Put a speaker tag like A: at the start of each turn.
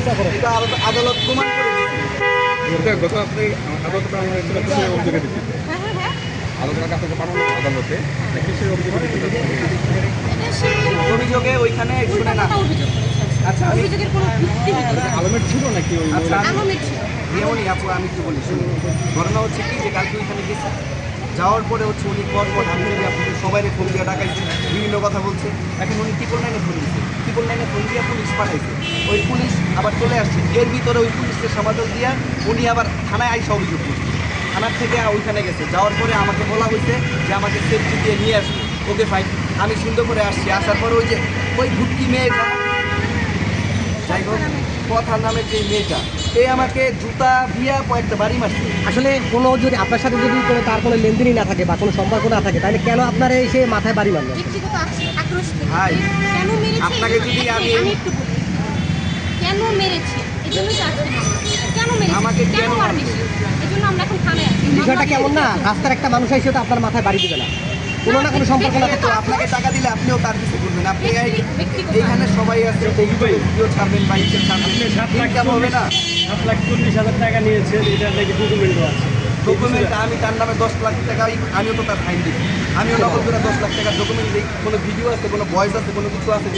A: এটা আদালত- প্রমাণ করে দিয়েছে
B: গত আপনি আদালতে পাঠানো হয়েছিল কিসের অভিযোগে দিচ্ছেন
C: হ্যাঁ হ্যাঁ হ্যাঁ
B: আদালতের কাছে পাঠানো আদালতে কিসের অভিযোগে দিচ্ছেন
C: এটা সেই
A: অভিযোগে ওইখানে শুনে না।
C: অভিযোগ
A: আচ্ছা, আমি-
C: অভিযোগের কোনো ভিত্তি ভিত্তি
B: আলমের ছিল নাকি ওই
A: আচ্ছা
B: মহিলা?
C: আলমের ছিল
A: যেমনই আপু আমি কি বলি শুনুন। ঘটনা হচ্ছে কি যে কালকে ওইখানে গেছি। যাওয়ার পরে হচ্ছে উনি পর পর আমি যদি আপনাদের সবাই ফোন দিয়ে ডাকাইছে বিভিন্ন কথা বলছে। এখন উনি ট্রিপল নাইনে ফোন দিচ্ছে ট্রিপল নাইনে ফোন দিয়ে পুলিশ পাঠাইছে। ওই পুলিশ আবার চলে আসছে। এর ভিতরে ওই পুলিশকে সমাদল দিয়ে উনি আবার থানায় আইসা অভিযোগ করছে। থানার থেকে ওইখানে গেছে। যাওয়ার পরে আমাকে বলা হয়েছে যে আমাকে সেফটি দিয়ে নিয়ে আসবে। ওকে ফাইন আমি সুন্দর করে আসছি। আসার পরে ওই যে ওই ভুটকি মেয়েটা যাই হোক কথা নামের যে মেয়েটা সে আমাকে জুতা দিয়া কয়েকটা বাড়ি মারছে।
D: আসলে কোনো যদি আপনার সাথে যদি কোনো তার কোনো লেনদেনই না থাকে বা কোনো সম্পর্ক না থাকে তাহলে কেন আপনার এই সে মাথায় বাড়ি মারলেন।
A: ভাই,
C: কেন
A: আপনাকে যদি আমি-
C: মিনিট, আমি একটু বলি কেন মেরেছে? এই জন্যই তো আজকে মামলা। কেন মেরেছে?
A: আমাকে
C: কেন
A: কেন
C: মারবে? এই জন্য আমরা এখন থানায় আছি।
D: বিষয়টা কেমন না? রাস্তার একটা মানুষ এসে তো আপনার মাথায় বাড়ি দিবে না। কোনো না কোনো সম্পর্ক না
A: তো আপনাকে টাকা দিলে আপনিও তার কিছু করবেন আপনি সবাই আছে ভিডিও ছাড়বেন ছাড়বেন। ইনকাম হবে না?
E: সাত লাখ চল্লিশ হাজার টাকা নিয়েছেন এটার নাকি ডকুমেন্টও আছে।
A: ডকুমেন্ট আমি তার নামে দশ লাখ টাকা আমিও তো তার ফাইন দিই আমিও নকল করে দশ লাখ টাকার ডকুমেন্ট দিই কোনো ভিডিও আছে কোনো ভয়েস আছে কোনো কিছু আছে